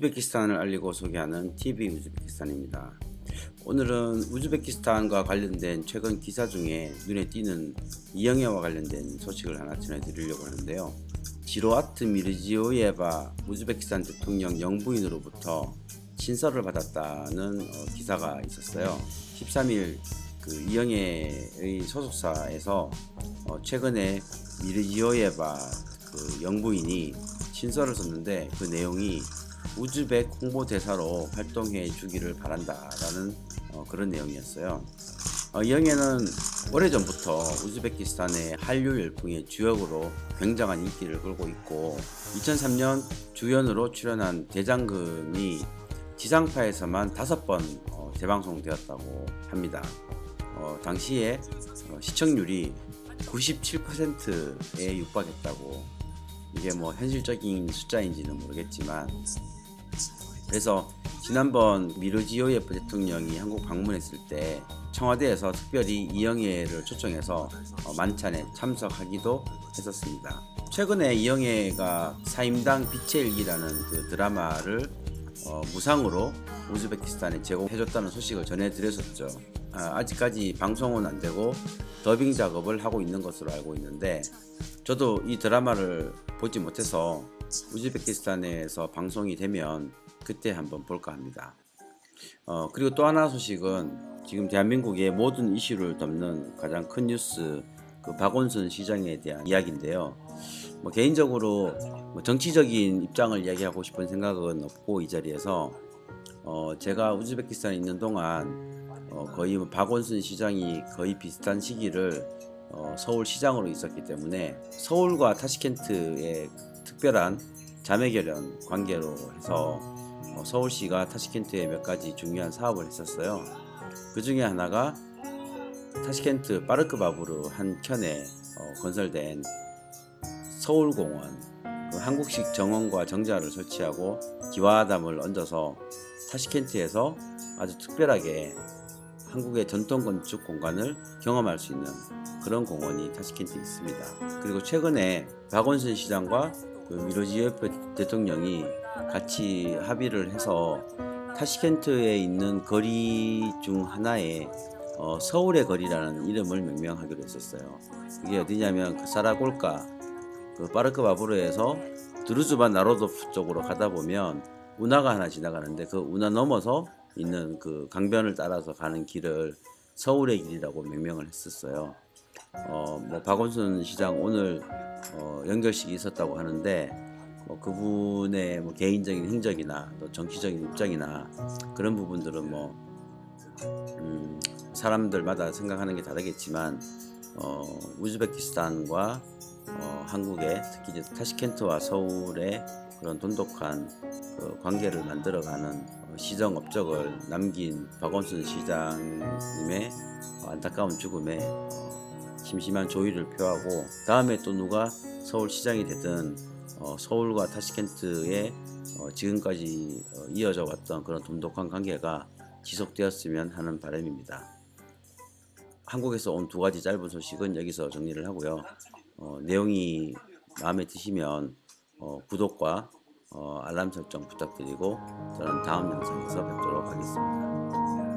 우즈베키스탄을 알리고 소개하는 TV 우즈베키스탄입니다. 오늘은 우즈베키스탄과 관련된 최근 기사 중에 눈에 띄는 이영애와 관련된 소식을 하나 전해드리려고 하는데요. 지로아트 미르지오예바 우즈베키스탄 대통령 영부인으로부터 친서를 받았다는 어, 기사가 있었어요. 13일 그 이영애의 소속사에서 어, 최근에 미르지오예바 그 영부인이 친서를 썼는데 그 내용이 우즈벡 홍보대사로 활동해 주기를 바란다라는 어, 그런 내용이었어요. 어, 이영애는 오래전부터 우즈베키스탄의 한류 열풍의 주역으로 굉장한 인기를 끌고 있고 2003년 주연으로 출연한 대장금이 지상파에서만 다섯 번 어, 재방송되었다고 합니다. 어, 당시에 어, 시청률이 97%에 육박했다고 이게 뭐 현실적인 숫자인지는 모르겠지만 그래서 지난번 미르지오예프 대통령이 한국 방문했을 때 청와대에서 특별히 이영애를 초청해서 어, 만찬에 참석하기도 했었습니다. 최근에 이영애가 사임당 빛의 일기라는 그 드라마를 어, 무상으로 우즈베키스탄에 제공해줬다는 소식을 전해드렸었죠. 아, 아직까지 방송은 안 되고 더빙 작업을 하고 있는 것으로 알고 있는데 저도 이 드라마를 보지 못해서 우즈베키스탄에서 방송이 되면 그때 한번 볼까 합니다. 어, 그리고 또 하나 소식은 지금 대한민국의 모든 이슈를 덮는 가장 큰 뉴스 그 박원순 시장에 대한 이야기인데요. 뭐 개인적으로 뭐 정치적인 입장을 이야기하고 싶은 생각은 없고 이 자리에서 어, 제가 우즈베키스탄에 있는 동안 어, 거의 뭐 박원순 시장이 거의 비슷한 시기를 어, 서울 시장으로 있었기 때문에 서울과 타시켄트의 특별한 자매결연 관계로 해서 어, 서울시가 타시켄트에 몇 가지 중요한 사업을 했었어요. 그 중에 하나가 타시켄트 파르크바부르 한 켠에 어, 건설된 서울공원 그 한국식 정원과 정자를 설치하고 기와담을 얹어서 타시켄트에서 아주 특별하게 한국의 전통 건축 공간을 경험할 수 있는 그런 공원이 타시켄트에 있습니다. 그리고 최근에 박원순 시장과 그 미로지예프 대통령이 같이 합의를 해서 타시켄트에 있는 거리 중 하나에 어, 서울의 거리라는 이름을 명명하기로 했었어요. 이게 어디냐면 그 사라골가 그 파르크 바부르에서 드루즈반 나로도프 쪽으로 가다 보면 운하가 하나 지나가는데 그 운하 넘어서 있는 그 강변을 따라서 가는 길을 서울의 길이라고 명명을 했었어요. 어, 뭐 박원순 시장 오늘 어, 연결식이 있었다고 하는데 뭐 그분의 뭐 개인적인 행적이나 또 정치적인 입장이나 그런 부분들은 뭐 음, 사람들마다 생각하는 게 다르겠지만 어, 우즈베키스탄과 어, 한국의 특히 이제 타시켄트와 서울의 그런 돈독한 그 관계를 만들어가는 어, 시정 업적을 남긴 박원순 시장님의 어, 안타까운 죽음에 어, 심심한 조의를 표하고 다음에 또 누가 서울시장이 되든 어, 서울과 타시켄트의 어, 지금까지 어, 이어져 왔던 그런 돈독한 관계가 지속되었으면 하는 바람입니다. 한국에서 온 두 가지 짧은 소식은 여기서 정리를 하고요. 어, 내용이 마음에 드시면 어, 구독과 어, 알람 설정 부탁드리고 저는 다음 영상에서 뵙도록 하겠습니다.